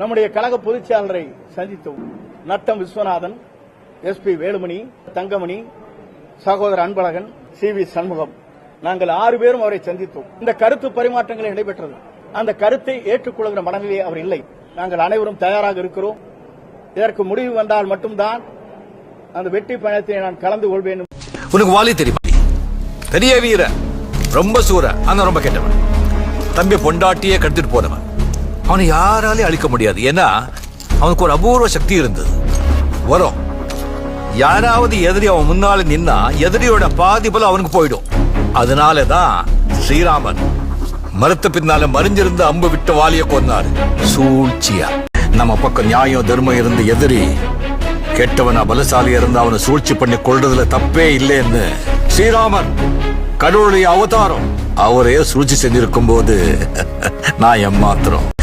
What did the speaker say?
நம்முடைய கழக பொதுச்செயலரை சந்தித்தோம். நட்டம் விஸ்வநாதன் எஸ்பி வேலுமணி தங்கமணி சகோதரர் அன்பழகன் சி வி சண்முகம். நாங்கள் ஆறு பேரும் அவரை சந்தித்தோம். இந்த கருத்து பரிமாற்றங்கள் நடைபெற்றது. அந்த கருத்தை ஏற்றுக்கொள்கிற மனநிலை அவர் இல்லை. நாங்கள் அனைவரும் தயாராக இருக்கிறோம். இதற்கு முடிவு வந்தால் மட்டும்தான் அந்த வெற்றி பயணத்தை நான் கலந்து கொள்வேன். உனக்கு வாலி தெரியுமா பெரிய வீர ரொம்ப சூர ஆனா ரொம்ப கெட்டவன். தம்பி பொண்டாட்டியே கடத்திட்டு போனவன். அவனை யாராலையும் அழிக்க முடியாது. ஏன்னா அவனுக்கு ஒரு அபூர்வ சக்தி இருந்தது. வரும். யாராவது எதிரி அவன் முன்னால நின்னா எதிரியோட பாதிப்புல அவனுக்கு போயிடும். அதனாலதான் ஸ்ரீராமன் மரத்து பின்னால மறிஞ்சிருந்து அம்பு விட்டு வாலிய கொன்னாரு. சூழ்ச்சியா. நம்ம பக்கம் நியாயம் தர்மம் இருந்த எதிரி கெட்டவனா பலசாலி இருந்து அவனை சூழ்ச்சி பண்ணி கொள்றதுல தப்பே இல்லைன்னு ஸ்ரீராமன் கடவுளுடைய அவதாரம். அவரே சூழ்ச்சி செஞ்சிருக்கும் போது நான் ஏமாத்திரம்